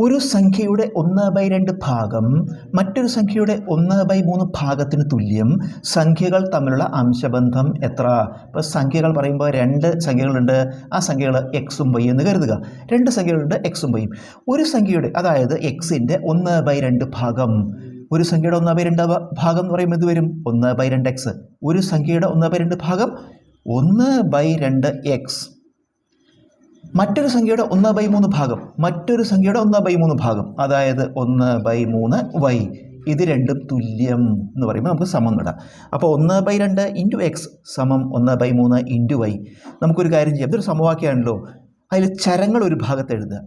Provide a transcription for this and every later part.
ഒരു സംഖ്യയുടെ ഒന്ന് ബൈ രണ്ട് ഭാഗം മറ്റൊരു സംഖ്യയുടെ ഒന്ന് ബൈ മൂന്ന് ഭാഗത്തിന് തുല്യം സംഖ്യകൾ തമ്മിലുള്ള അംശബന്ധം എത്ര? ഇപ്പോൾ സംഖ്യകൾ പറയുമ്പോൾ രണ്ട് സംഖ്യകളുണ്ട് ആ സംഖ്യകൾ എക്സും വൈ എന്ന് കരുതുക. രണ്ട് സംഖ്യകളുണ്ട് എക്സും വൈയും ഒരു സംഖ്യയുടെ അതായത് എക്സിന്റെ ഒന്ന് ബൈ രണ്ട് ഭാഗം. ഒരു സംഖ്യയുടെ ഒന്ന് ബൈ രണ്ട് ഭാഗം എന്ന് പറയുമ്പോൾ ഇത് വരും? ഒന്ന് ബൈ രണ്ട് എക്സ് ഒരു സംഖ്യയുടെ ഒന്ന് ബൈ രണ്ട് ഭാഗം ഒന്ന് ബൈ രണ്ട് എക്സ് മറ്റൊരു സംഖ്യയുടെ ഒന്ന് ബൈ മൂന്ന് ഭാഗം. മറ്റൊരു സംഖ്യയുടെ ഒന്ന് ബൈ മൂന്ന് ഭാഗം. അതായത് ഒന്ന് ബൈ മൂന്ന് വൈ. ഇത് രണ്ടും തുല്യം എന്ന് പറയുമ്പോൾ നമുക്ക് സമം ഇടാം അപ്പോൾ ഒന്ന് ബൈ രണ്ട് ഇന്റു എക്സ് സമം ഒന്ന് ബൈ മൂന്ന് ഇന്റു വൈ. നമുക്കൊരു കാര്യം ചെയ്യാം. ഇതൊരു സമവാക്യമാണല്ലോ. അതിൽ ചരങ്ങൾ ഒരു ഭാഗത്ത് എഴുതുക.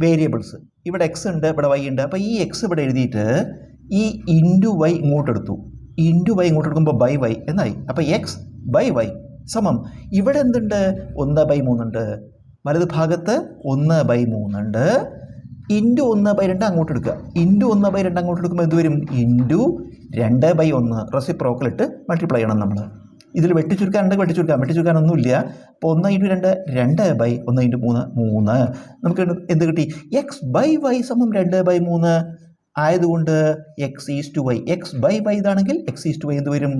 വേരിയബിൾസ്. ഇവിടെ എക്സ് ഉണ്ട് ഇവിടെ വൈ ഉണ്ട്. അപ്പോൾ ഈ എക്സ് ഇവിടെ എഴുതിയിട്ട് ഈ ഇന്റു വൈ ഇങ്ങോട്ടെടുത്തു ഇന്റു വൈ ഇങ്ങോട്ട് എടുക്കുമ്പോൾ ബൈ വൈ എന്നായി. അപ്പോൾ എക്സ് ബൈ വൈ സമം. ഇവിടെ എന്തുണ്ട്? ഒന്ന് ബൈ മൂന്നുണ്ട്. വലത് ഭാഗത്ത് ഒന്ന് ബൈ മൂന്നുണ്ട്. ഇന്റു ഒന്ന് ബൈ രണ്ട് അങ്ങോട്ട് എടുക്കുക. ഇന്റു ഒന്ന് ബൈ രണ്ട് അങ്ങോട്ട് എടുക്കുമ്പോൾ എന്തുവരും ഇന്റു രണ്ട് ബൈ ഒന്ന് റെസിപ്രോക്കൽ ഇട്ട് മൾട്ടിപ്ലൈ ചെയ്യണം നമ്മൾ. ഇതിൽ വെട്ടിച്ചുരുക്കാനുണ്ടെങ്കിൽ വെട്ടിച്ചുരുക്കാം വെട്ടിച്ചുരുക്കാനൊന്നുമില്ല അപ്പോൾ ഒന്ന് ഇന്റു രണ്ട് രണ്ട് ബൈ ഒന്ന് ഇന്റു മൂന്ന് മൂന്ന്. നമുക്ക് എന്ത് കിട്ടി? എക്സ് ബൈ വൈ സമം രണ്ട് ബൈ മൂന്ന് ആയതുകൊണ്ട് X is to Y X by Y ഇതാണെങ്കിൽ എക്സ് ഈസ് ടു വൈ എന്ത് വരും?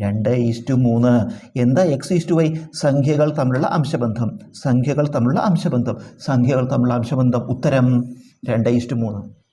രണ്ട് ഈസ് ടു മൂന്ന്. എന്താ എക്സ് ഈസ് ടു വൈ സംഖ്യകൾ തമ്മിലുള്ള അംശബന്ധം. സംഖ്യകൾ തമ്മിലുള്ള അംശബന്ധം. സംഖ്യകൾ തമ്മിലുള്ള അംശബന്ധം. ഉത്തരം രണ്ട് ഈസ് ടു മൂന്ന്.